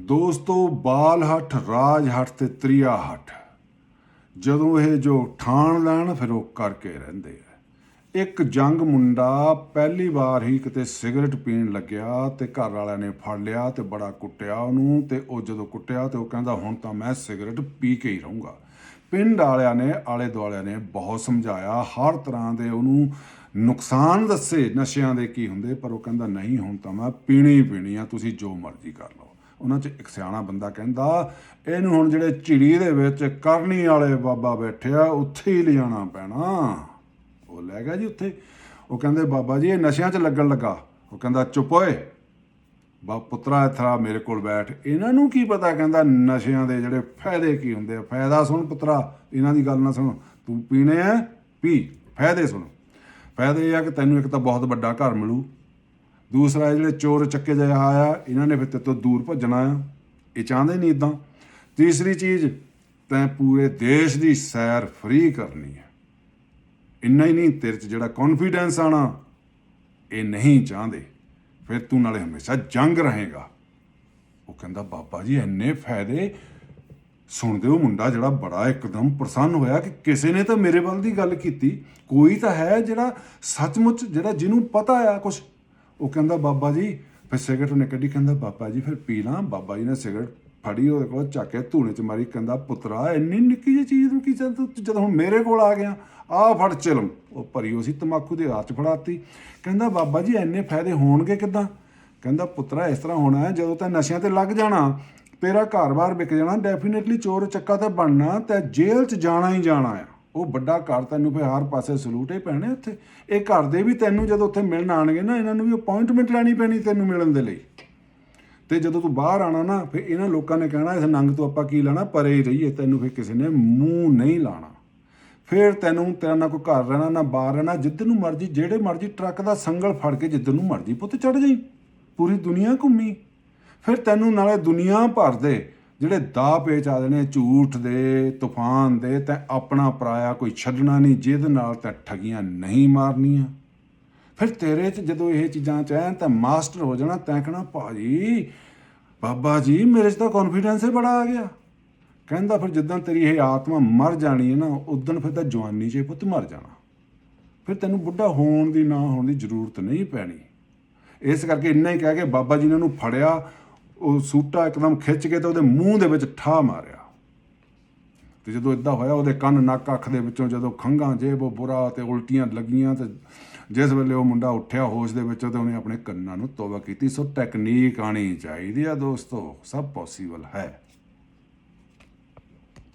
ਦੋਸਤੋ ਬਾਲ ਹੱਠ ਰਾਜ ਹੱਠ ਤੇ ਤ੍ਰਿਆ ਹੱਠ ਜਦੋਂ ਇਹ ਜੋ ਠਾਣ ਲੈਣ, ਫਿਰ ਉਹ ਕਰਕੇ ਰਹਿੰਦੇ ਆ। ਇੱਕ ਜੰਗ ਮੁੰਡਾ ਪਹਿਲੀ ਵਾਰ ਹੀ ਕਿਤੇ ਸਿਗਰਟ ਪੀਣ ਲੱਗਿਆ ਤੇ ਘਰ ਵਾਲਿਆਂ ਨੇ ਫੜ ਲਿਆ ਤੇ ਬੜਾ ਕੁੱਟਿਆ ਉਹਨੂੰ ਤੇ ਉਹ ਜਦੋਂ ਕੁੱਟਿਆ ਤੇ ਉਹ ਕਹਿੰਦਾ, ਹੁਣ ਤਾਂ ਮੈਂ ਸਿਗਰਟ ਪੀ ਕੇ ਹੀ ਰਹੂੰਗਾ। ਪਿੰਡ ਵਾਲਿਆਂ ਨੇ, ਆਲੇ ਦੁਆਲਿਆਂ ਨੇ ਬਹੁਤ ਸਮਝਾਇਆ। ਹਰ ਤਰ੍ਹਾਂ ਦੇ ਉਹਨੂੰ ਨੁਕਸਾਨ ਦੱਸੇ, ਨਸ਼ਿਆਂ ਦੇ ਕੀ ਹੁੰਦੇ, ਪਰ ਉਹ ਕਹਿੰਦਾ, ਨਹੀਂ, ਹੁਣ ਤਾਂ ਮੈਂ ਪੀਣੀ ਹੀ ਪੀਣੀ ਆ, ਤੁਸੀਂ ਜੋ ਮਰਜ਼ੀ ਕਰ ਲਓ। ਉਹਨਾਂ 'ਚ ਇੱਕ ਸਿਆਣਾ ਬੰਦਾ ਕਹਿੰਦਾ, ਇਹਨੂੰ ਹੁਣ ਜਿਹੜੇ ਝਿੜੀ ਦੇ ਵਿੱਚ ਕਰਨੀ ਵਾਲੇ ਬਾਬਾ ਬੈਠੇ ਆ, ਉੱਥੇ ਹੀ ਲਿਜਾਣਾ ਪੈਣਾ। ਉਹ ਲੈ ਗਿਆ ਜੀ ਉੱਥੇ। ਉਹ ਕਹਿੰਦੇ, ਬਾਬਾ ਜੀ, ਇਹ ਨਸ਼ਿਆਂ 'ਚ ਲੱਗਣ ਲੱਗਾ। ਉਹ ਕਹਿੰਦਾ, ਚੁੱਪ ਓਏ, ਬਾ ਪੁੱਤਰਾ ਇਥਰਾ ਮੇਰੇ ਕੋਲ ਬੈਠ। ਇਹਨਾਂ ਨੂੰ ਕੀ ਪਤਾ ਕਹਿੰਦਾ, ਨਸ਼ਿਆਂ ਦੇ ਜਿਹੜੇ ਫਾਇਦੇ ਕੀ ਹੁੰਦੇ ਆ? ਫਾਇਦਾ ਸੁਣ ਪੁੱਤਰਾ, ਇਹਨਾਂ ਦੀ ਗੱਲ ਨਾ ਸੁਣ। ਤੂੰ ਪੀਣੇ ਆ, ਪੀ, ਫਾਇਦੇ ਸੁਣ। ਫਾਇਦੇ ਇਹ ਆ ਕਿ ਤੈਨੂੰ ਇੱਕ ਤਾਂ ਬਹੁਤ ਵੱਡਾ ਘਰ ਮਿਲੂ। ਦੂਸਰਾ ਜਿਹੜੇ ਚੋਰ ਚੱਕੇ ਜਿਹਾ ਆਇਆ, ਇਹਨਾਂ ਨੇ ਫਿਰ ਤੇਰੇ ਤੋਂ ਦੂਰ ਭੱਜਣਾ ਆ। ਇਹ ਚਾਹੁੰਦੇ ਨਹੀਂ ਇਦਾਂ ਤੀਸਰੀ ਚੀਜ਼, ਤੈਂ ਪੂਰੇ ਦੇਸ਼ ਦੀ ਸੈਰ ਫ੍ਰੀ ਕਰਨੀ ਹੈ। ਇੰਨਾ ਹੀ ਨਹੀਂ, ਤੇਰੇ 'ਚ ਜਿਹੜਾ ਕੌਨਫੀਡੈਂਸ ਆਣਾ ਇਹ ਨਹੀਂ ਚਾਹੁੰਦੇ। ਫਿਰ ਤੂੰ ਨਾਲੇ ਹਮੇਸ਼ਾ ਜੰਗ ਰਹੇਗਾ। ਉਹ ਕਹਿੰਦਾ, ਬਾਬਾ ਜੀ, ਇੰਨੇ ਫਾਇਦੇ ਸੁਣਦੇ ਉਹ ਮੁੰਡਾ ਜਿਹੜਾ ਬੜਾ ਇੱਕਦਮ ਪ੍ਰਸੰਨ ਹੋਇਆ ਕਿ ਕਿਸੇ ਨੇ ਤਾਂ ਮੇਰੇ ਵੱਲ ਦੀ ਗੱਲ ਕੀਤੀ। ਕੋਈ ਤਾਂ ਹੈ ਜਿਹੜਾ ਸੱਚਮੁੱਚ ਜਿਹੜਾ ਜਿਹਨੂੰ ਪਤਾ ਆ ਕੁਝ ਉਹ ਕਹਿੰਦਾ, ਬਾਬਾ ਜੀ, ਫਿਰ ਸਿਗਰਟ ਨੇ ਕੱਢੀ, ਕਹਿੰਦਾ, ਬਾਬਾ ਜੀ, ਫਿਰ ਪੀ ਲਾਂ। ਬਾਬਾ ਜੀ ਨੇ ਸਿਗਰਟ ਫੜੀ, ਉਹਦੇ ਕੋਲ ਚੱਕ ਕੇ ਧੂਣੇ ਚ ਮਾਰੀ, ਕਹਿੰਦਾ, ਪੁੱਤਰਾ, ਇੰਨੀ ਨਿੱਕੀ ਜਿਹੀ ਚੀਜ਼ ਨੂੰ ਕੀ ਜਦ ਜਦੋਂ ਹੁਣ ਮੇਰੇ ਕੋਲ ਆ ਗਿਆ ਆ ਫੜ ਚਿਲਮ ਉਹ ਭਰੀ ਹੋਈ ਸੀ ਤਮਾਕੂ ਦੇ ਹੱਥ 'ਚ ਫੜਾਤੀ। ਕਹਿੰਦਾ, ਬਾਬਾ ਜੀ, ਇੰਨੇ ਫਾਇਦੇ ਹੋਣਗੇ ਕਿਦਾਂ? ਕਹਿੰਦਾ, ਪੁੱਤਰਾ, ਇਸ ਤਰ੍ਹਾਂ ਹੋਣਾ ਹੈ, ਜਦੋਂ ਤਾਂ ਨਸ਼ਿਆਂ ਤੇ ਲੱਗ ਜਾਣਾ, ਤੇਰਾ ਘਰ-ਬਾਰ ਵਿਕ ਜਾਣਾ ਡੈਫੀਨਿਟਲੀ ਚੋਰ ਚੱਕਾ ਤੇ ਬਣਨਾ, ਤੇ ਜੇਲ੍ਹ 'ਚ ਜਾਣਾ ਹੀ ਜਾਣਾ ਆ। ਉਹ ਵੱਡਾ ਘਰ ਤੈਨੂੰ ਫਿਰ ਹਰ ਪਾਸੇ ਸਲੂਟ ਹੀ ਪੈਣੇ ਉੱਥੇ। ਇਹ ਘਰ ਦੇ ਵੀ ਤੈਨੂੰ ਜਦੋਂ ਉੱਥੇ ਮਿਲਣ ਆਣਗੇ ਨਾ, ਇਹਨਾਂ ਨੂੰ ਵੀ ਅਪਾਇੰਟਮੈਂਟ ਲੈਣੀ ਪੈਣੀ ਤੈਨੂੰ ਮਿਲਣ ਦੇ ਲਈ। ਤੇ ਜਦੋਂ ਤੂੰ ਬਾਹਰ ਆਣਾ ਨਾ, ਫਿਰ ਇਹਨਾਂ ਲੋਕਾਂ ਨੇ ਕਹਿਣਾ, ਇਸ ਨੰਗ ਤੋਂ ਆਪਾਂ ਕੀ ਲੈਣਾ? ਪਰੇ ਹੀ ਰਹੀਏ, ਤੈਨੂੰ ਫਿਰ ਕਿਸੇ ਨੇ ਮੂੰਹ ਨਹੀਂ ਲਾਣਾ ਫਿਰ ਤੈਨੂੰ ਤੇਰਾ ਨਾ ਕੋਈ ਘਰ ਰਹਿਣਾ, ਨਾ ਬਾਹਰ ਰਹਿਣਾ, ਜਿੱਧਰ ਨੂੰ ਮਰਜ਼ੀ, ਜਿਹੜੇ ਮਰਜ਼ੀ ਟਰੱਕ ਦਾ ਸੰਗਲ ਫੜ ਕੇ ਜਿੱਧਰ ਨੂੰ ਮਰਜ਼ੀ ਪੁੱਤ ਚੜ ਜਾਈ। ਪੂਰੀ ਦੁਨੀਆ ਘੁੰਮੀ। ਫਿਰ ਤੈਨੂੰ ਨਾਲੇ ਦੁਨੀਆ ਭਰ ਦੇ ਜਿਹੜੇ ਦਾ ਪੇਚ ਆ ਨੇ, ਝੂਠ ਦੇ, ਤੂਫਾਨ ਦੇ, ਤੈਂ ਆਪਣਾ ਪਰਾਇਆ ਕੋਈ ਛੱਡਣਾ ਨਹੀਂ, ਜਿਹਦੇ ਨਾਲ ਤੈਂ ਠਗੀਆਂ ਨਹੀਂ ਮਾਰਨੀਆਂ। ਫਿਰ ਤੇਰੇ 'ਚ ਜਦੋਂ ਇਹ ਚੀਜ਼ਾਂ ਚਾਹਣ ਤਾਂ ਮਾਸਟਰ ਹੋ ਜਾਣਾ, ਤੈਂ ਕਹਣਾ, ਭਾਜੀ, ਬਾਬਾ ਜੀ, ਮੇਰੇ 'ਚ ਤਾਂ ਕੌਨਫੀਡੈਂਸ ਹੀ ਬੜਾ ਆ ਗਿਆ। ਕਹਿੰਦਾ ਫਿਰ ਜਿੱਦਾਂ ਤੇਰੀ ਇਹ ਆਤਮਾ ਮਰ ਜਾਣੀ ਹੈ ਨਾ, ਉਦੋਂ ਫਿਰ ਤਾਂ ਜਵਾਨੀ 'ਚ ਪੁੱਤ ਮਰ ਜਾਣਾ। ਫਿਰ ਤੈਨੂੰ ਬੁੱਢਾ ਹੋਣ ਦੀ ਨਾ ਹੋਣ ਦੀ ਜ਼ਰੂਰਤ ਨਹੀਂ ਪੈਣੀ। ਇਸ ਕਰਕੇ ਇੰਨਾ ਹੀ ਕਹਿ ਕੇ ਬਾਬਾ ਜੀ ਨੇ ਉਹਨੂੰ ਫੜਿਆ। ਉਹ ਸੂਟਾ ਇੱਕਦਮ ਖਿੱਚ ਕੇ ਤੇ ਉਹਦੇ ਮੂੰਹ ਦੇ ਵਿੱਚ ਠਾ ਮਾਰਿਆ। ਤੇ ਜਦੋਂ ਇਦਾਂ ਹੋਇਆ, ਉਹਦੇ ਕੰਨ ਨੱਕ ਅੱਖ ਦੇ ਵਿੱਚੋਂ ਜਦੋਂ ਖੰਘਾਂ, ਜੇਬ ਉਹ ਬੁਰਾ ਤੇ ਉਲਟੀਆਂ ਲੱਗੀਆਂ ਤੇ ਜਿਸ ਵੇਲੇ ਉਹ ਮੁੰਡਾ ਉੱਠਿਆ ਹੋਸ਼ ਦੇ ਵਿੱਚੋਂ ਤੇ ਉਹਨੇ ਆਪਣੇ ਕੰਨਾਂ ਨੂੰ ਤੋਬਾ ਕੀਤੀ। ਸੋ ਟੈਕਨੀਕ ਆਣੀ ਚਾਹੀਦੀ ਆ ਦੋਸਤੋ, ਸਭ ਪੋਸੀਬਲ ਹੈ।